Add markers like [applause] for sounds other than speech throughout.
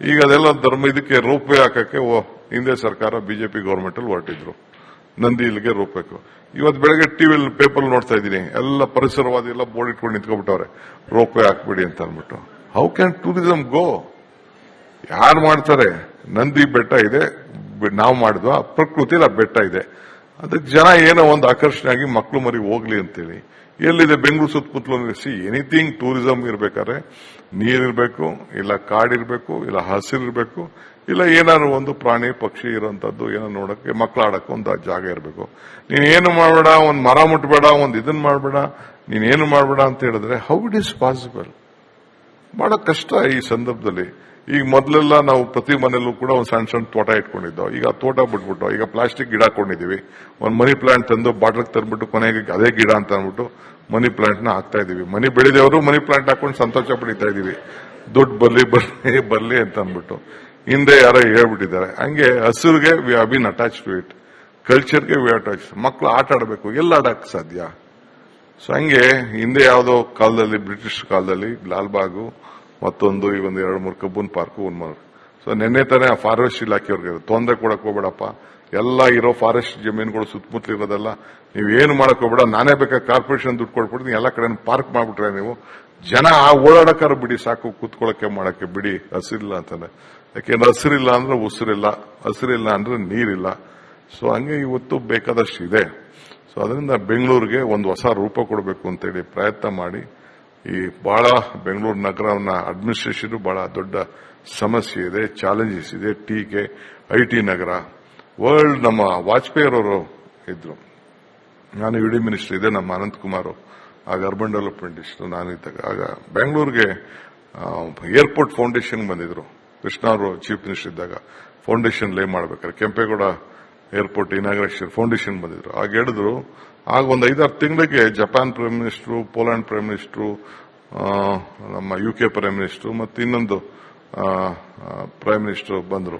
ಈಗ ಅದೆಲ್ಲ ಧರ್ಮ, ಇದಕ್ಕೆ ರೋಪ್ವೇ ಹಾಕಕ್ಕೆ ಓ- ಹಿಂದೆ ಸರ್ಕಾರ ಬಿಜೆಪಿ ಗೌರ್ಮೆಂಟ್ ಅಲ್ಲಿ ಹೊರಟಿದ್ರು. ನಂದಿ ಇಲ್ಲಿಗೆ ರೋಪ್ಬೇಕು ಇವತ್ತು ಬೆಳಗ್ಗೆ ಟಿವಿಲಿ ಪೇಪರ್ ನೋಡ್ತಾ ಇದ್ದೀನಿ. ಎಲ್ಲ ಪರಿಸರವಾದಿ ಎಲ್ಲ ಬೋರ್ಡ್ ಇಟ್ಕೊಂಡು ನಿಂತ್ಕೊಂಡ್ಬಿಟ್ಟವ್ರೆ. ರೋಪ್ವೇ ಹಾಕ್ಬಿಡಿ ಅಂತ ಅಂದ್ಬಿಟ್ಟು. ಹೌ ಕ್ಯಾನ್ ಟೂರಿಸಂ ಗೋ ಯಾರು ಮಾಡ್ತಾರೆ? ನಂದಿ ಬೆಟ್ಟ ಇದೆ. ನಾವು ಮಾಡಿದ್ವಾ ಪ್ರಕೃತಿಲಿ ಆ ಬೆಟ್ಟ ಇದೆ. ಅದಕ್ಕೆ ಜನ ಏನೋ ಒಂದು ಆಕರ್ಷಣೆ ಆಗಿ ಮಕ್ಕಳು ಮರಿ ಹೋಗ್ಲಿ ಅಂತೇಳಿ. ಎಲ್ಲಿದೆ ಬೆಂಗಳೂರು ಸುತ್ತಮುತ್ತಲು ಸಿ ಎನಿಥಿಂಗ್ ಟೂರಿಸಂ ಇರಬೇಕಾದ್ರೆ, ನೀರಿರಬೇಕು, ಇಲ್ಲ ಕಾಡಿರಬೇಕು, ಇಲ್ಲ ಹಸಿರಿರಬೇಕು, ಇಲ್ಲ ಏನಾದ್ರು ಒಂದು ಪ್ರಾಣಿ, ಪಕ್ಷಿ ಇರೋಂಥದ್ದು ಏನೋ ನೋಡಕ್ಕೆ ಮಕ್ಕಳು ಆಡಕ್ಕೆ ಒಂದು ಜಾಗ ಇರಬೇಕು. ನೀನು ಏನು ಮಾಡಬೇಡ, ಒಂದು ಮರ ಮುಟ್ಟಬೇಡ ಒಂದು ಇದನ್ನ ಮಾಡಬೇಡ ನೀನೇನು ಮಾಡಬೇಡ ಅಂತ ಹೇಳಿದ್ರೆ ಹೌ ಇಟ್ ಇಸ್ ಪಾಸಿಬಲ್ ಬಹಳ ಕಷ್ಟ ಈ ಸಂದರ್ಭದಲ್ಲಿ. ಈಗ ಮೊದಲೆಲ್ಲ ನಾವು ಪ್ರತಿ ಮನೆಯಲ್ಲೂ ಕೂಡ ಒಂದು ಸಣ್ಣ ಸಣ್ಣ ತೋಟ ಇಟ್ಕೊಂಡಿದ್ದೋ, ಈಗ ತೋಟ ಬಿಟ್ಬಿಟ್ಟು, ಈಗ ಪ್ಲಾಸ್ಟಿಕ್ ಗಿಡ ಹಾಕೊಂಡಿದೀವಿ ಒಂದು ಮನಿ ಪ್ಲಾಂಟ್ ತಂದು ಬಾಟ್ಲಿಗೆ ತಂದ್ಬಿಟ್ಟು ಕೊನೆಗೆ ಅದೇ ಗಿಡ ಅಂತ ಅಂದ್ಬಿಟ್ಟು ಮನಿ ಪ್ಲಾಂಟ್ನ ಹಾಕ್ತಾ ಇದೀವಿ ಮನಿ ಬೆಳೆದವರು ಮನಿ ಪ್ಲಾಂಟ್ ಹಾಕೊಂಡು ಸಂತೋಷ ಪಡಿತಾ ಇದೀವಿ ದುಡ್ಡು ಬರ್ಲಿ ಬರ್ಲಿ ಬರ್ಲಿ ಅಂತ ಅಂದ್ಬಿಟ್ಟು. ಹಿಂದೆ ಯಾರೋ ಹೇಳ್ಬಿಟ್ಟಿದ್ದಾರೆ. ಹಂಗೆ ಹಸಿರುಗೆ we have been attach to it ಕಲ್ಚರ್ಗೆ we attach ಮಕ್ಕಳು ಆಟ ಆಡಬೇಕು. ಎಲ್ಲ ಆಡಕ್ ಸಾಧ್ಯ? ಸೊ ಹಂಗೆ ಹಿಂದೆ ಯಾವುದೋ ಕಾಲದಲ್ಲಿ, ಬ್ರಿಟಿಷ್ ಕಾಲದಲ್ಲಿ, ಲಾಲ್ಬಾಗು, ಮತ್ತೊಂದು, ಈ ಒಂದು ಎರಡು ಮೂರು ಕಬ್ಬನ್ ಪಾರ್ಕು ಒಂದು ಮಾರ್ಕ್ ಸೊ ನಿನ್ನೆ ತಾನೇ ಆ ಫಾರೆಸ್ಟ್ ಇಲಾಖೆಯವ್ರಿಗೆ ತೊಂದರೆ ಕೊಡಕ್ ಹೋಗ್ಬೇಡಪ್ಪ. ಎಲ್ಲ ಇರೋ ಫಾರೆಸ್ಟ್ ಜಮೀನುಗಳು ಸುತ್ತಮುತ್ತಲು ಇರೋದಲ್ಲ ನೀವು ಏನು ಮಾಡಕ್ ಹೋಗ್ಬೇಡ, ನಾನೇ ಬೇಕಾ ಕಾರ್ಪೊರೇಷನ್ ದುಡ್ಡು ಕೊಡ್ಬಿಡ್ತೀನಿ ಎಲ್ಲ ಕಡೆ ಪಾರ್ಕ್ ಮಾಡ್ಬಿಟ್ರೆ ನೀವು. ಜನ ಆ ಓಡಾಡಕ್ಕಾರ ಬಿಡಿ, ಸಾಕು ಕೂತ್ಕೊಳ್ಳಕ್ಕೆ ಮಾಡಕ್ಕೆ ಬಿಡಿ, ಹಸಿರಿಲ್ಲ ಅಂತಾನೆ ಯಾಕೆಂದ್ರೆ ಹಸಿರಿಲ್ಲ ಅಂದ್ರೆ ಉಸಿರಿಲ್ಲ, ಹಸಿರಿಲ್ಲ ಅಂದ್ರೆ ನೀರಿಲ್ಲ. ಸೊ ಹಂಗೆ ಇವತ್ತು ಬೇಕಾದಷ್ಟು ಇದೆ ಸೊ ಅದರಿಂದ ಬೆಂಗಳೂರಿಗೆ ಒಂದು ಹೊಸ ರೂಪ ಕೊಡಬೇಕು ಅಂತೇಳಿ ಪ್ರಯತ್ನ ಮಾಡಿ, ಈ ಬಹಳ ಬೆಂಗಳೂರು ನಗರವನ್ನ ಅಡ್ಮಿನಿಸ್ಟ್ರೇಷನ್ ಬಹಳ ದೊಡ್ಡ ಸಮಸ್ಯೆ ಇದೆ ಚಾಲೆಂಜಸ್ ಇದೆ. ಟೀಕೆ ಐ ಟಿ ನಗರ ವರ್ಲ್ಡ್ ನಮ್ಮ ವಾಜಪೇಯಿ ಅವರು ಇದ್ರು. ನಾನು ಯುಡಿ ಮಿನಿಸ್ಟರ್ ಇದೆ ನಮ್ಮ ಅನಂತ್ ಕುಮಾರ್ ಆಗ ಅರ್ಬನ್ ಡೆವಲಪ್ಮೆಂಟ್ ಇಷ್ಟು ನಾನು ಇದ್ದಾಗ. ಆಗ ಬೆಂಗಳೂರಿಗೆ ಏರ್ಪೋರ್ಟ್ ಫೌಂಡೇಶನ್ ಬಂದಿದ್ರು. ಕೃಷ್ಣ ಅವರು ಚೀಫ್ ಮಿನಿಸ್ಟರ್ ಇದ್ದಾಗ. ಫೌಂಡೇಶನ್ ಲೇ ಮಾಡ್ಬೇಕಾದ್ರೆ ಕೆಂಪೇಗೌಡ ಏರ್ಪೋರ್ಟ್ ಇನಾಗ್ರೇಷನ್ ಫೌಂಡೇಶನ್ ಬಂದಿದ್ರು. ಆಗ ಹೇಳಿದ್ರು, ಆಗ ಒಂದು ಐದಾರು ತಿಂಗಳಿಗೆ Japan prime minister Poland prime minister ನಮ್ಮ ಯು ಕೆ ಪ್ರೈಮ್ ಮಿನಿಸ್ಟರ್ ಮತ್ತು ಇನ್ನೊಂದು ಪ್ರೈಮ್ ಮಿನಿಸ್ಟರ್ ಬಂದರು.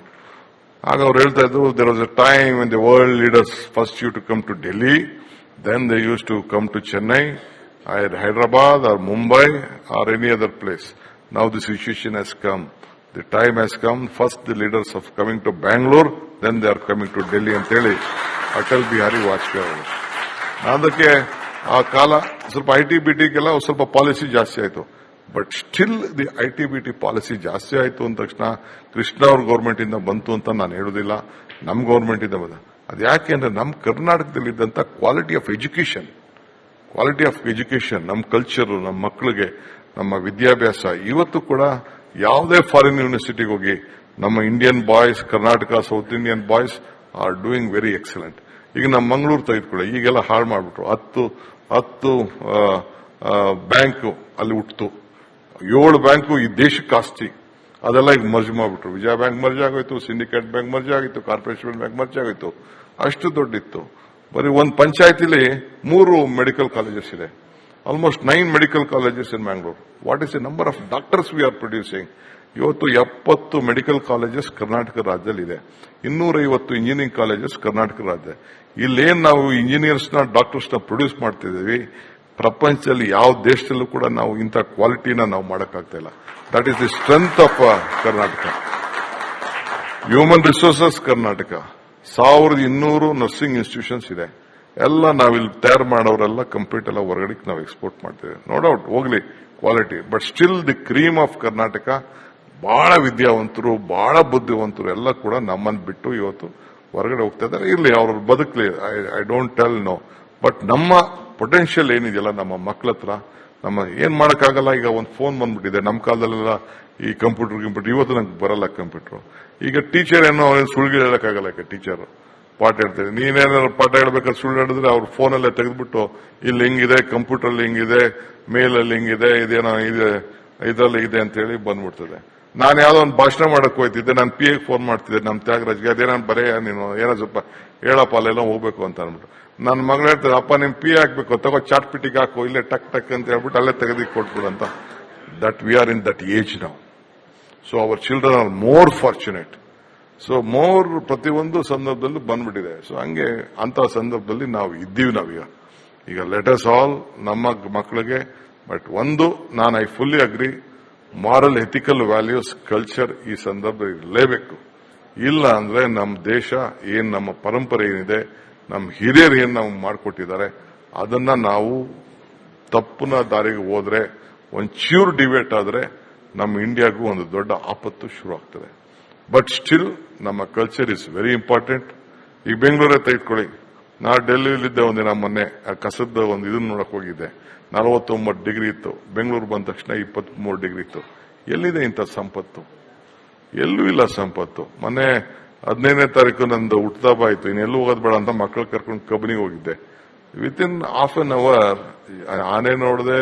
ಆಗ ಅವ್ರು ಹೇಳ್ತಾ ಇದ್ರು there was a time the world leaders first you to come to Delhi then they use to come to Chennai I Hyderabad or Mumbai or any other place now the situation has come the time has come first the leaders of coming to Bangalore then they are coming to Delhi ಅಂತೇಳಿ ಅಟಲ್ ಬಿಹಾರಿ ವಾಜಪೇಯಿ ಅವರು. ಅದಕ್ಕೆ ಆ ಕಾಲ ಸ್ವಲ್ಪ I T B ಟಿಗೆಲ್ಲ ಸ್ವಲ್ಪ policy ಜಾಸ್ತಿ ಆಯಿತು. But still the I T B T policy ಜಾಸ್ತಿ ಆಯಿತು ಅಂದ ತಕ್ಷಣ ಕೃಷ್ಣ ಅವ್ರ ಗೌರ್ಮೆಂಟ್ ಇಂದ ಬಂತು ಅಂತ ನಾನು ಹೇಳೋದಿಲ್ಲ. ನಮ್ಮ ಗೌರ್ಮೆಂಟ್ ಇಂದ ಬಂದ. ಅದು ಯಾಕೆ ಅಂದ್ರೆ ನಮ್ಮ ಕರ್ನಾಟಕದಲ್ಲಿ ಇದ್ದಂತ quality of education quality of education ನಮ್ಮ ಕಲ್ಚರ್ ನಮ್ಮ ಮಕ್ಕಳಿಗೆ ನಮ್ಮ ವಿದ್ಯಾಭ್ಯಾಸ, ಇವತ್ತು ಕೂಡ ಯಾವುದೇ ಫಾರಿನ್ ಯೂನಿವರ್ಸಿಟಿಗೆ ಹೋಗಿ, ನಮ್ಮ Indian boys Karnataka south Indian boys are doing very excellent ಈಗ ನಮ್ಮ ಮಂಗಳೂರು ತೆಗೆದುಕೊಳ್ಳಿ. ಈಗೆಲ್ಲ ಹಾಳು ಮಾಡಿಬಿಟ್ರು. ಹತ್ತು ಹತ್ತು ಬ್ಯಾಂಕ್ ಅಲ್ಲಿ ಹುಟ್ಟಿತು ಏಳು ಬ್ಯಾಂಕು ಈ ದೇಶಕ್ಕೆ ಆಸ್ತಿ. ಅದೆಲ್ಲ ಈಗ ಮರ್ಜ್ ಮಾಡಿಬಿಟ್ರು. ವಿಜಯ ಬ್ಯಾಂಕ್ ಮರ್ಜ್ ಆಗೋಯ್ತು ಸಿಂಡಿಕೇಟ್ ಬ್ಯಾಂಕ್ ಮರ್ಜ್ ಆಗಿತ್ತು ಕಾರ್ಪೊರೇಷನ್ ಬ್ಯಾಂಕ್ ಮರ್ಜ್ ಆಗೋಯ್ತು. ಅಷ್ಟು ದೊಡ್ಡಿತ್ತು. ಬರೀ ಒಂದು ಪಂಚಾಯತಿಲಿ ಮೂರು ಮೆಡಿಕಲ್ ಕಾಲೇಜಸ್ ಇದೆ. Almost nine medical colleges in Mangalore what is a number of doctors we are producing ಇವತ್ತು ಎಪ್ಪತ್ತು ಮೆಡಿಕಲ್ ಕಾಲೇಜಸ್ ಕರ್ನಾಟಕ ರಾಜ್ಯದಲ್ಲಿ ಇದೆ ಇನ್ನೂರೈವತ್ತು ಇಂಜಿನಿಯರಿಂಗ್ ಕಾಲೇಜಸ್ ಕರ್ನಾಟಕ ರಾಜ್ಯ. ಇಲ್ಲೇನ್ ನಾವು ಇಂಜಿನಿಯರ್ಸ್ ಡಾಕ್ಟರ್ಸ್ನ ಪ್ರೊಡ್ಯೂಸ್ ಮಾಡ್ತಿದ್ದೀವಿ, ಪ್ರಪಂಚದಲ್ಲಿ ಯಾವ ದೇಶದಲ್ಲೂ ಕೂಡ ನಾವು ಇಂಥ ಕ್ವಾಲಿಟಿನ ನಾವು ಮಾಡಕ್ಕಾಗ್ತಾ ಇಲ್ಲ. That is the strength of Karnataka. Human resources Karnataka. ಸಾವಿರದ ಇನ್ನೂರು ನರ್ಸಿಂಗ್ ಇನ್ಸ್ಟಿಟ್ಯೂಷನ್ಸ್ ಇದೆ. ಎಲ್ಲ ನಾವಿಲ್ಲಿ ತಯಾರು ಮಾಡೋರೆಲ್ಲ ಕಂಪ್ಲೀಟ್ ಎಲ್ಲ ಹೊರಗಡೆ ನಾವು ಎಕ್ಸ್ಪೋರ್ಟ್ ಮಾಡ್ತೇವೆ. ನೋ ಡೌಟ್ ಹೋಗ್ಲಿ quality but still the cream of Karnataka ಬಹಳ ವಿದ್ಯಾವಂತರು ಬಹಳ ಬುದ್ಧಿವಂತರು ಎಲ್ಲ ಕೂಡ ನಮ್ಮನ್ನು ಬಿಟ್ಟು ಇವತ್ತು ಹೊರಗಡೆ ಹೋಗ್ತಾ ಇದ್ದಾರೆ. ಇರಲಿ, ಅವ್ರ ಬದುಕಲಿ I don't tell no but ನಮ್ಮ ಪೊಟೆನ್ಷಿಯಲ್ ಏನಿದೆಯಲ್ಲ, ನಮ್ಮ ಮಕ್ಕಳ ಹತ್ರ, ನಮ್ಮ ಏನ್ ಮಾಡೋಕ್ಕಾಗಲ್ಲ, ಈಗ ಒಂದು ಫೋನ್ ಬಂದ್ಬಿಟ್ಟಿದೆ. ನಮ್ಮ ಕಾಲದಲ್ಲೆಲ್ಲ ಈ ಕಂಪ್ಯೂಟರ್ ಕಂಪ್ಯೂಟರ್ ಇವತ್ತು ನಂಗೆ ಬರಲ್ಲ ಕಂಪ್ಯೂಟರ್ ಈಗ ಟೀಚರ್ ಏನೋ ಸುಳ್ಗಿ ಹೇಳಕ್ಕಾಗಲ್ಲ ಈಗ ಟೀಚರ್ ಪಾಠ ಹೇಳ್ತಾರೆ ನೀನೇನಾದ್ರು ಪಾಠ ಹೇಳ್ಬೇಕಾದ್ರೆ ಸುಳ್ಳು ಹೇಳಿದ್ರೆ ಅವ್ರ ಫೋನಲ್ಲೇ ತೆಗೆದ್ಬಿಟ್ಟು, ಇಲ್ಲಿ ಹಿಂಗಿದೆ ಕಂಪ್ಯೂಟರ್ ಅಲ್ಲಿ ಹಿಂಗಿದೆ, ಮೇಲಲ್ಲಿ ಹಿಂಗಿದೆ, ಇದೇನೋ ಇದೆ, ಇದರಲ್ಲಿ ಇದೆ ಅಂತ ಹೇಳಿ ಬಂದ್ಬಿಡ್ತದೆ. ನಾನು ಯಾವ್ದೋ ಒಂದು ಭಾಷಣ ಮಾಡಕ್ ಹೋಯ್ತಿದ್ದೆ, ನಾನು ಪಿ ಎಗ್ ಫೋನ್ ಮಾಡ್ತಿದ್ದೆ ನಮ್ಮ ತ್ಯಾಗರಾಜ್ಗೆ ಅದೇನೋ ಬರೆಯ ನೀನು? ಏನೋ ಸ್ವಲ್ಪ ಹೇಳಪ್ಪ, ಅಲ್ಲೆಲ್ಲ ಹೋಗ್ಬೇಕು ಅಂತ ಅಂದ್ಬಿಟ್ಟು. ನನ್ನ ಮಗಳು ಹೇಳ್ತಾರೆ, ಅಪ್ಪ ನಿಮ್ ಪಿ ಹಾಕ್ಬೇಕು, ತಗೋ, ಚಾಟ್ ಪಿಟಿಗೆ ಹಾಕು, ಇಲ್ಲೇ ಟಕ್ ಟಕ್ ಅಂತ ಹೇಳ್ಬಿಟ್ಟು ಅಲ್ಲೇ ತೆಗೆದಿ ಅಂತ. That we are in that age ನಾವು so our children are more fortunate so more ಪ್ರತಿಯೊಂದು ಸಂದರ್ಭದಲ್ಲೂ ಬಂದ್ಬಿಟ್ಟಿದೆ. ಸೊ ಹಂಗೆ ಅಂತ ಸಂದರ್ಭದಲ್ಲಿ ನಾವು ಇದ್ದೀವಿ ನಾವೀಗ ಈಗ. ಲೆಟಸ್ ಆಲ್ ನಮ್ಮ ಮಕ್ಕಳಿಗೆ ಬಟ್ ಒಂದು, ನಾನು I fully agree moral ethical values culture ಈ ಸಂದರ್ಭ ಇರಲೇಬೇಕು. ಇಲ್ಲ ಅಂದ್ರೆ ನಮ್ಮ ದೇಶ ಏನ್ ನಮ್ಮ ಪರಂಪರೆ ಏನಿದೆ, ನಮ್ಮ ಹಿರಿಯರು ಏನ್ ನಾವು ಮಾಡಿಕೊಟ್ಟಿದ್ದಾರೆ, ಅದನ್ನ ನಾವು ತಪ್ಪನ ದಾರಿಗೆ ಹೋದ್ರೆ, ಒಂಚೂರು ಡಿಬೇಟ್ ಆದ್ರೆ, ನಮ್ಮ ಇಂಡಿಯಾಗೂ ಒಂದು ದೊಡ್ಡ ಆಪತ್ತು ಶುರು ಆಗ್ತದೆ ಬಟ್ ಸ್ಟಿಲ್ ನಮ್ಮ ಕಲ್ಚರ್ ಇಸ್ ವೆರಿ ಇಂಪಾರ್ಟೆಂಟ್ ಈಗ ಬೆಂಗಳೂರೇ ತೆಗೆದುಕೊಳ್ಳಿ ನಾ ಡೆಲ್ಲಿಲಿದ್ದೆ ಒಂದಿನ ಮೊನ್ನೆ. ಆ ಕಸದ ಒಂದು ಇದನ್ನ ನೋಡಕ್ ಹೋಗಿದ್ದೆ. ನಲವತ್ತೊಂಬತ್ತು ಡಿಗ್ರಿ ಇತ್ತು. ಬೆಂಗಳೂರು ಬಂದ ತಕ್ಷಣ ಇಪ್ಪತ್ಮೂರು ಡಿಗ್ರಿ ಇತ್ತು. ಎಲ್ಲಿದೆ ಇಂಥ ಸಂಪತ್ತು? ಎಲ್ಲೂ ಇಲ್ಲ ಸಂಪತ್ತು. ಮೊನ್ನೆ ಹದಿನೈದನೇ ತಾರೀಕು ನಂದು ಹುಟ್ಟದಬ್ಬ ಆಯ್ತು. ಇನ್ನು ಎಲ್ಲೂ ಹೋಗೋದ್ ಬೇಡ ಅಂತ ಮಕ್ಕಳು ಕರ್ಕೊಂಡು ಕಬ್ಬನಿಗೆ ಹೋಗಿದ್ದೆ. Within half an hour ಆನೆ ನೋಡಿದೆ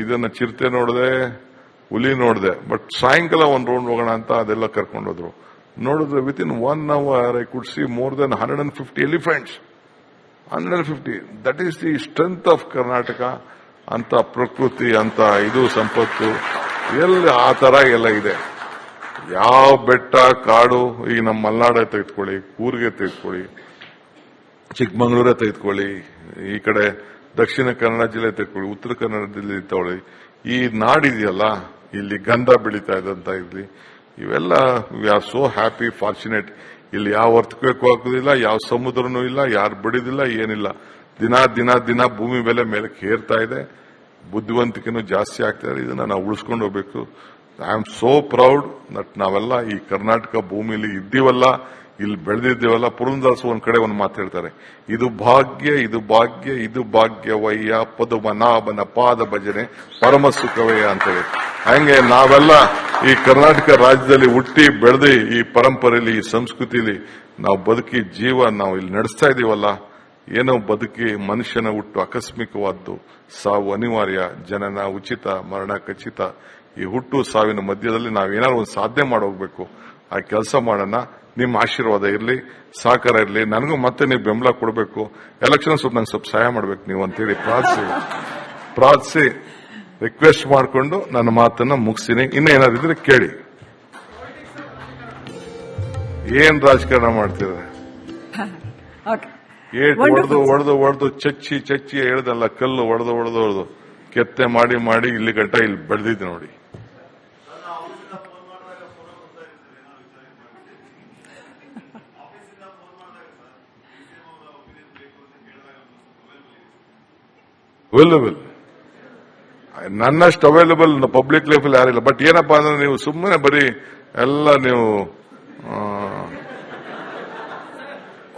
ಇದನ್ನ ಚಿರತೆ ನೋಡಿದೆ ಹುಲಿ ನೋಡಿದೆ. ಬಟ್ ಸಾಯಂಕಾಲ ಒಂದು ರೌಂಡ್ ಹೋಗೋಣ ಅಂತ ಅದೆಲ್ಲ ಕರ್ಕೊಂಡೋದ್ರು. ನೋಡಿದ್ರೆ within one hour I could see more than hundred and fifty elephants hundred and fifty that is the strength of Karnataka ಅಂತ ಪ್ರಕೃತಿ ಅಂತ ಇದು ಸಂಪತ್ತು. ಎಲ್ಲ ಆ ತರ ಎಲ್ಲ ಇದೆ. ಯಾವ ಬೆಟ್ಟ, ಕಾಡು ಈಗ ನಮ್ಮ ಮಲ್ನಾಡ ತೆಗೆದುಕೊಳ್ಳಿ ಕೂರ್ಗೆ ತೆಗೆದುಕೊಳ್ಳಿ, ಚಿಕ್ಕಮಗಳೂರೇ ತೆಗೆದುಕೊಳ್ಳಿ, ಈ ಕಡೆ ದಕ್ಷಿಣ ಕನ್ನಡ ಜಿಲ್ಲೆ ತೆಗೆದುಕೊಳ್ಳಿ, ಉತ್ತರ ಕನ್ನಡ ಜಿಲ್ಲೆ ತಗೊಳ್ಳಿ. ಈ ನಾಡಿದೆಯಲ್ಲ ಇಲ್ಲಿ ಗಂಧ ಬೆಳೀತಾ ಇದಂತ ಇರ್ಲಿ. ಇವೆಲ್ಲ we are so happy fortunate ಇಲ್ಲಿ ಯಾವ ಅರ್ಥಕ್ವೇಕು ಹಾಕೋದಿಲ್ಲ ಯಾವ ಸಮುದ್ರನೂ ಇಲ್ಲ, ಯಾರು ಬಿಡಿದಿಲ್ಲ, ಏನಿಲ್ಲ. ದಿನ ದಿನ ದಿನ ಭೂಮಿ ಬೆಲೆ ಮೇಲೆ ಕೇರ್ತಾ ಇದೆ. ಬುದ್ಧಿವಂತಿಕೆನೂ ಜಾಸ್ತಿ ಆಗ್ತಾ ಇದೆ. ಇದನ್ನ ನಾವು ಉಳಿಸ್ಕೊಂಡು ಹೋಗ್ಬೇಕು. I am so proud that ನಾವೆಲ್ಲ ಈ ಕರ್ನಾಟಕ ಭೂಮಿಲಿ ಇದ್ದೀವಲ್ಲ, ಇಲ್ಲಿ ಬೆಳೆದಿದ್ದೀವಲ್ಲ ಪುರಂದಾಸ್ ಒಂದ್ ಕಡೆ ಒಂದು ಮಾತು ಹೇಳ್ತಾರೆ. ಇದು ಭಾಗ್ಯ ಇದು ಭಾಗ್ಯ, ಇದು ಭಾಗ್ಯವಯ್ಯ, ಪದುಮನಾಭನ ಪಾದ ಭಜನೆ ಪರಮ ಸುಖವಯ್ಯ ಅಂತೇಳಿ ಹಂಗೆ ನಾವೆಲ್ಲ ಈ ಕರ್ನಾಟಕ ರಾಜ್ಯದಲ್ಲಿ ಹುಟ್ಟಿ ಬೆಳೆದು ಈ ಪರಂಪರೆಯಲ್ಲಿ ಈ ಸಂಸ್ಕೃತಿಲಿ ನಾವು ಬದುಕಿ ಜೀವ ನಾವು ಇಲ್ಲಿ ನಡೆಸ್ತಾ ಇದೀವಲ್ಲ, ಏನೋ ಬದುಕಿ ಮನುಷ್ಯನ ಹುಟ್ಟು ಆಕಸ್ಮಿಕವಾದ್ದು ಸಾವು ಅನಿವಾರ್ಯ, ಜನನ ಉಚಿತ, ಮರಣ ಖಚಿತ. ಈ ಹುಟ್ಟು ಸಾವಿನ ಮಧ್ಯದಲ್ಲಿ ನಾವೇನಾದ್ರು ಒಂದು ಸಾಧನೆ ಮಾಡೋಗ್ಬೇಕು. ಆ ಕೆಲಸ ಮಾಡೋಣ, ನಿಮ್ಮ ಆಶೀರ್ವಾದ ಇರಲಿ, ಸಹಕಾರ ಇರಲಿ, ನನಗೂ ಮತ್ತೆ ನೀವು ಬೆಂಬಲ ಕೊಡಬೇಕು. ಎಲೆಕ್ಷನ್ ಸ್ವಲ್ಪ ನಂಗೆ ಸ್ವಲ್ಪ ಸಹಾಯ ಮಾಡಬೇಕು ನೀವು ಅಂತೇಳಿ ಪ್ರಾರ್ಥಿಸಿ. ಪ್ರಾರ್ಥಿಸಿ. ರಿಕ್ವೆಸ್ಟ್ ಮಾಡಿಕೊಂಡು ನನ್ನ ಮಾತನ್ನ ಮುಗಿಸ್ತೀನಿ. ಇನ್ನೂ ಏನಾದಿದ್ರೆ ಕೇಳಿ. ಏನ್ ರಾಜಕಾರಣ ಮಾಡ್ತಿದ್ದಾರೆ ಓಕೆ [laughs] ಏಟ್ ಹೊಡೆದು ಹೊಡೆದು ಹೊಡೆದು ಚಚ್ಚಿ ಚಚ್ಚಿ ಹೇಳ್ದಲ್ಲ ಕಲ್ಲು ಹೊಡೆದು ಹೊಡೆದು ಹೊಡೆದು ಕೆತ್ತೆ ಮಾಡಿ ಮಾಡಿ ಇಲ್ಲಿ ಗಂಟ ಇಲ್ಲಿ ಬೆಳೆದಿದ್ದೆ ನೋಡಿ. ಅವೈಲಬಲ್ ನನ್ನಷ್ಟು ಅವೈಲಬಲ್ ಪಬ್ಲಿಕ್ ಲೈಫಲ್ಲಿ ಯಾರಿಲ್ಲ. ಬಟ್ ಏನಪ್ಪಾ ಅಂದ್ರೆ ನೀವು ಸುಮ್ಮನೆ ಬರೀ ಎಲ್ಲ ನೀವು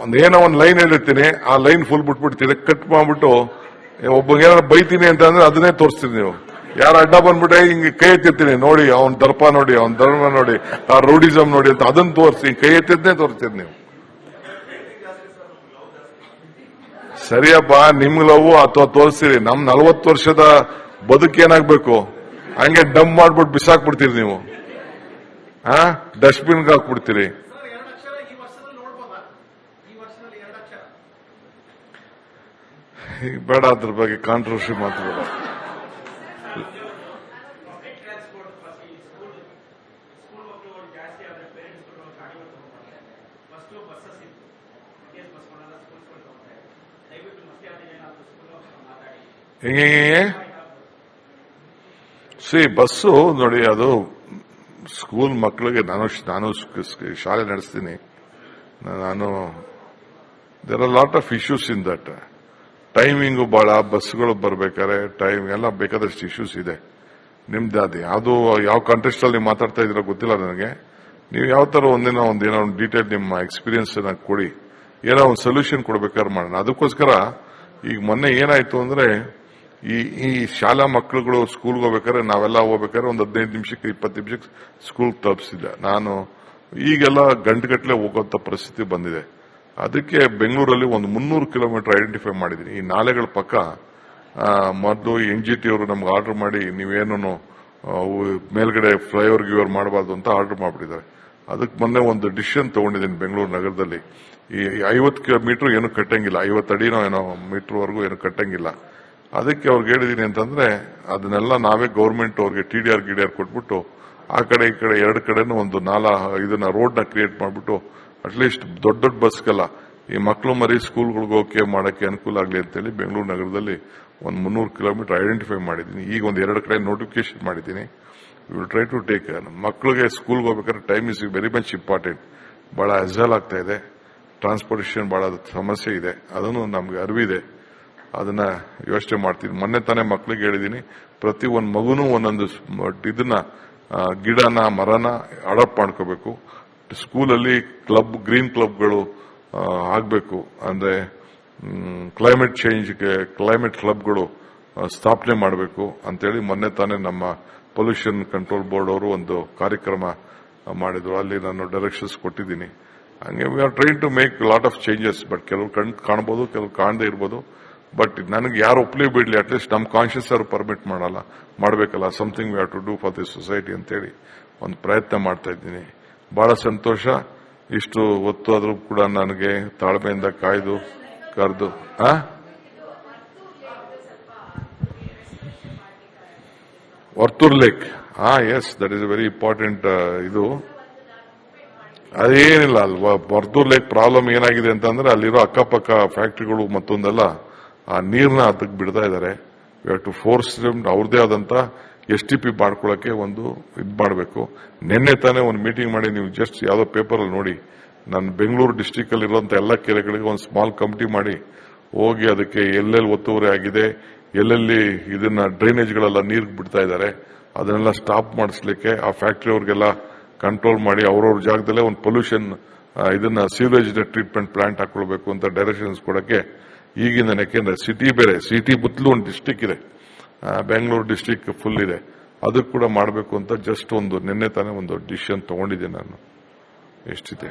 ಒಂದು ಏನೋ ಒಂದ್ ಲೈನ್ ಹೇಳಿರ್ತೀನಿ, ಆ ಲೈನ್ ಫುಲ್ ಬಿಟ್ಬಿಡ್ತೀರಿ ಕಟ್ ಮಾಡ್ಬಿಟ್ಟು ಒಬ್ಬ ಏನಾರ ಬೈತೀನಿ ಅಂತ ಅಂದ್ರೆ ಅದನ್ನೇ ತೋರಿಸ್ತೀನಿ ನೀವು. ಯಾರ ಅಡ್ಡ ಬಂದ್ಬಿಟ್ಟೆ, ಹಿಂಗೆ ಕೈ ಎತ್ತಿರ್ತೀನಿ. ನೋಡಿ, ಅವ್ನ ದರ್ಪ ನೋಡಿ, ಅವ್ನ ಧರ್ಮ ನೋಡಿ, ಆ ರೌಡಿಸಮ್ ನೋಡಿ ಅಂತ ಅದನ್ನ ತೋರಿಸಿ, ಕೈ ಎತ್ತಿದ್ನೇ ತೋರಿಸ್ತೀರಿ ನೀವು. ಸರಿಯಪ್ಪ, ನಿಮ್ಗೆ ಲವ್ ಅಥವಾ ತೋರಿಸ್ತೀರಿ. ನಮ್ ನಲ್ವತ್ತು ವರ್ಷದ ಬದುಕೇನಾಗ್ಬೇಕು? ಹಂಗೆ ಡಮ್ ಮಾಡ್ಬಿಟ್ಟು ಬಿಸಾಕ್ಬಿಡ್ತೀರಿ ನೀವು. ಆ ಡಸ್ಟ್ಬಿನ್ಗೆ ಹಾಕ್ಬಿಡ್ತೀರಿ. ಬೇಡ, ಅದ್ರ ಬಗ್ಗೆ ಕಾಂಟ್ರವರ್ಸಿ ಮಾತಾಡ ಹೆಂಗೆ ಸಿ, ಬಸ್ಸು, ನೋಡಿ, ಅದು ಸ್ಕೂಲ್ ಮಕ್ಕಳಿಗೆ ನಾನು ನಾನು ಶಾಲೆ ನಡೆಸ್ತೀನಿ. ನಾನು there are lot of issues in that timing ಬಹಳ ಬಸ್ಗಳು ಬರ್ಬೇಕಾದ್ರೆ ಟೈಮ್ ಎಲ್ಲ ಬೇಕಾದಷ್ಟು ಇಶ್ಯೂಸ್ ಇದೆ. ನಿಮ್ದು ಅದು ಯಾವ ಕಾಂಟೆಸ್ಟ್ ಅಲ್ಲಿ ಮಾತಾಡ್ತಾ ಇದ್ದೀರೋ ಗೊತ್ತಿಲ್ಲ ನನಗೆ. ನೀವು ಯಾವ ತರ ಒಂದಿನ ಒಂದಿನ ಒಂದು ಡೀಟೇಲ್ ನಿಮ್ಮ ಎಕ್ಸ್ಪೀರಿಯನ್ಸ್ ಕೊಡಿ. ಏನೋ ಒಂದು ಸೊಲ್ಯೂಷನ್ ಕೊಡ್ಬೇಕಾದ್ರೆ ಮಾಡೋಣ. ಅದಕ್ಕೋಸ್ಕರ ಈಗ ಮೊನ್ನೆ ಏನಾಯ್ತು ಅಂದ್ರೆ ಈ ಈ ಶಾಲಾ ಮಕ್ಕಳುಗಳು ಸ್ಕೂಲ್ಗೆ ಹೋಗ್ಬೇಕಾದ್ರೆ, ನಾವೆಲ್ಲ ಹೋಗ್ಬೇಕಾದ್ರೆ ಒಂದು ಹದಿನೈದು ನಿಮಿಷಕ್ಕೆ, ಇಪ್ಪತ್ತು ನಿಮಿಷಕ್ಕೆ ಸ್ಕೂಲ್ ತಲುಪಿಸಿದ್ದೆ ನಾನು ಈಗೆಲ್ಲ ಗಂಟೆಗಟ್ಟಲೆ ಹೋಗುವಂತ ಪರಿಸ್ಥಿತಿ ಬಂದಿದೆ. ಅದಕ್ಕೆ ಬೆಂಗಳೂರಲ್ಲಿ ಒಂದು ಮುನ್ನೂರು ಕಿಲೋಮೀಟರ್ ಐಡೆಂಟಿಫೈ ಮಾಡಿದ್ದೀನಿ. ಈ ನಾಲೆಗಳ ಪಕ್ಕ ಮೊದಲು ಎನ್ ಜಿ ಟಿ ಅವರು ನಮ್ಗೆ ಆರ್ಡರ್ ಮಾಡಿ, ನೀವೇನು ಮೇಲ್ಗಡೆ ಫ್ಲೈಓವರ್ ಗಿವರ್ ಮಾಡಬಾರ್ದು ಅಂತ ಆರ್ಡರ್ ಮಾಡಿಬಿಟ್ಟಿದ್ದಾರೆ. ಅದಕ್ಕೆ ಮೊನ್ನೆ ಒಂದು ಡಿಸಿಷನ್ ತಗೊಂಡಿದ್ದೀನಿ ಬೆಂಗಳೂರು ನಗರದಲ್ಲಿ. ಈ ಐವತ್ತು ಮೀಟರ್ ಏನು ಕಟ್ಟಂಗಿಲ್ಲ. ಐವತ್ತು ಅಡಿನೋ ಏನೋ ಮೀಟರ್ವರೆಗೂ ಏನು ಕಟ್ಟಂಗಿಲ್ಲ. ಅದಕ್ಕೆ ಅವ್ರಿಗೆ ಹೇಳಿದೀನಿ ಅಂತಂದ್ರೆ, ಅದನ್ನೆಲ್ಲ ನಾವೇ ಗೌರ್ಮೆಂಟ್ ಅವ್ರಿಗೆ ಟಿ ಡಿ ಆರ್ ಗಿಡಿ ಆರ್ ಕೊಟ್ಬಿಟ್ಟು, ಆ ಕಡೆ ಈ ಕಡೆ ಎರಡು ಕಡೆನೂ ಒಂದು ನಾಲ ಇದನ್ನ ರೋಡ್ನ ಕ್ರಿಯೇಟ್ ಮಾಡ್ಬಿಟ್ಟು ಅಟ್ಲೀಸ್ಟ್ ದೊಡ್ಡ ದೊಡ್ಡ ಬಸ್ಗೆಲ್ಲ ಈ ಮಕ್ಕಳು ಮರಿ ಸ್ಕೂಲ್ಗಳಿಗೆ ಹೋಗಕ್ಕೆ ಮಾಡೋಕ್ಕೆ ಅನುಕೂಲ ಆಗಲಿ ಅಂತೇಳಿ ಬೆಂಗಳೂರು ನಗರದಲ್ಲಿ ಒಂದು ಮುನ್ನೂರು ಕಿಲೋಮೀಟರ್ ಐಡೆಂಟಿಫೈ ಮಾಡಿದ್ದೀನಿ ಈಗ ಒಂದು ಎರಡು ಕಡೆ ನೋಟಿಫಿಕೇಶನ್ ಮಾಡಿದ್ದೀನಿ ವಿಲ್ ಟ್ರೈ ಟು ಟೇಕ್ ಮಕ್ಕಳಿಗೆ ಸ್ಕೂಲ್ಗೆ ಹೋಗ್ಬೇಕಾದ್ರೆ time is very much important ಭಾಳ ಅಜಲ್ ಆಗ್ತಾ ಇದೆ. ಟ್ರಾನ್ಸ್ಪೋರ್ಟೇಷನ್ ಭಾಳ ಸಮಸ್ಯೆ ಇದೆ. ಅದನ್ನು ನಮಗೆ ಅರಿವಿದೆ. ಅದನ್ನ ಯೋಚನೆ ಮಾಡ್ತೀನಿ. ಮೊನ್ನೆ ತಾನೇ ಮಕ್ಳಿಗೆ ಹೇಳಿದೀನಿ, ಪ್ರತಿ ಒಂದ್ ಮಗುನೂ ಒಂದೊಂದು ಇದನ್ನ ಗಿಡನ, ಮರನ ಅಡಾಪ್ಟ್ ಮಾಡ್ಕೋಬೇಕು. ಸ್ಕೂಲಲ್ಲಿ ಕ್ಲಬ್, ಗ್ರೀನ್ ಕ್ಲಬ್ಗಳು ಆಗಬೇಕು. ಅಂದ್ರೆ ಕ್ಲೈಮೇಟ್ ಚೇಂಜ್ಗೆ, ಕ್ಲೈಮೇಟ್ ಕ್ಲಬ್ಗಳು ಸ್ಥಾಪನೆ ಮಾಡಬೇಕು ಅಂತೇಳಿ ಮೊನ್ನೆ ತಾನೇ ನಮ್ಮ ಪೊಲ್ಯೂಷನ್ ಕಂಟ್ರೋಲ್ ಬೋರ್ಡ್ ಅವರು ಒಂದು ಕಾರ್ಯಕ್ರಮ ಮಾಡಿದ್ರು. ಅಲ್ಲಿ ನಾನು ಡೈರೆಕ್ಷನ್ಸ್ ಕೊಟ್ಟಿದ್ದೀನಿ. ಹಂಗೆ we are trying to make lot of changes but ಕೆಲವು ಕಣ್ ಕಾಣಬಹುದು ಕೆಲವು ಕಾಣದೇ ಇರ್ಬೋದು. ಬಟ್ ನನಗೆ ಯಾರು ಒಪ್ಲೇ ಬಿಡಲಿ ಅಟ್ಲೀಸ್ಟ್ ನಮ್ಮ ಕಾನ್ಶಿಯಸ್ ಅವರು ಪರ್ಮಿಟ್ ಮಾಡಲ್ಲ. ಮಾಡಬೇಕಲ್ಲ something we have to do for this society ಅಂತೇಳಿ ಒಂದು ಪ್ರಯತ್ನ ಮಾಡ್ತಾ ಇದ್ದೀನಿ. ಬಹಳ ಸಂತೋಷ. ಇಷ್ಟು ಹೊತ್ತು ಆದರೂ ಕೂಡ ನನಗೆ ತಾಳ್ಮೆಯಿಂದ ಕಾಯ್ದು, ಕರೆದು, ಆ? ವರ್ತೂರ್ ಲೇಕ್. ಆ yes that is very important ಇದು. ಅದೇನಿಲ್ಲ, ಅಲ್ವಾ? ವರ್ತೂರ್ ಲೇಕ್ ಪ್ರಾಬ್ಲಮ್ ಏನಾಗಿದೆ ಅಂತಂದ್ರೆ ಅಲ್ಲಿರೋ ಅಕ್ಕಪಕ್ಕ ಫ್ಯಾಕ್ಟ್ರಿಗಳು ಮತ್ತೊಂದೆಲ್ಲ. ಆ ನೀರನ್ನ ಅದಕ್ಕೆ ಬಿಡ್ತಾ ಇದ್ದಾರೆ ಟು ಫೋರ್ಸ್ ಅವ್ರದೇ ಆದಂತ ಎಸ್ ಟಿ ಪಿ ಮಾಡ್ಕೊಳ್ಳಕ್ಕೆ ಒಂದು ಇದು ಮಾಡಬೇಕು. ನಿನ್ನೆ ತಾನೇ ಒಂದು ಮೀಟಿಂಗ್ ಮಾಡಿ ನೀವು ಜಸ್ಟ್ ಯಾವ್ದೋ ಪೇಪರ್ ಅಲ್ಲಿ ನೋಡಿ. ನಾನು ಬೆಂಗಳೂರು ಡಿಸ್ಟಿಕ್ ಅಲ್ಲಿ ಇರುವಂತ ಎಲ್ಲ ಕೆರೆಗಳಿಗೆ ಒಂದು ಸ್ಮಾಲ್ ಕಮಿಟಿ ಮಾಡಿ. ಹೋಗಿ ಅದಕ್ಕೆ ಎಲ್ಲೆಲ್ಲಿ ಒತ್ತುವರಿ ಆಗಿದೆ, ಎಲ್ಲೆಲ್ಲಿ ಇದನ್ನ ಡ್ರೈನೇಜ್ಗಳೆಲ್ಲ ನೀರು ಬಿಡ್ತಾ ಇದ್ದಾರೆ ಅದನ್ನೆಲ್ಲ ಸ್ಟಾಪ್ ಮಾಡಿಸ್ಲಿಕ್ಕೆ ಆ ಫ್ಯಾಕ್ಟರಿ ಅವ್ರಿಗೆಲ್ಲ ಕಂಟ್ರೋಲ್ ಮಾಡಿ ಅವ್ರವ್ರ ಜಾಗದಲ್ಲೇ ಒಂದು ಪೊಲ್ಯೂಷನ್ ಇದನ್ನ ಸೀವೇಜ್ ಟ್ರೀಟ್ಮೆಂಟ್ ಪ್ಲಾಂಟ್ ಹಾಕೊಳ್ಬೇಕು ಅಂತ ಡೈರೆಕ್ಷನ್ಸ್ ಕೊಡಕ್ಕೆ ಈಗಿಂದ ಯಾಕೆಂದ್ರೆ ಸಿಟಿ ಬೇರೆ ಸಿಟಿ ಬುತ್ತಲು ಒಂದು ಡಿಸ್ಟಿಕ್ ಇದೆ ಬೆಂಗಳೂರು ಡಿಸ್ಟಿಕ್ ಫುಲ್ ಇದೆ. ಅದಕ್ಕೆ ಕೂಡ ಮಾಡಬೇಕು ಅಂತ ಜಸ್ಟ್ ಒಂದು ನಿನ್ನೆ ತಾನೇ ಒಂದು ಡಿಸಿಷನ್ ತಗೊಂಡಿದ್ದೆ ನಾನು. ಎಷ್ಟಿದೆ?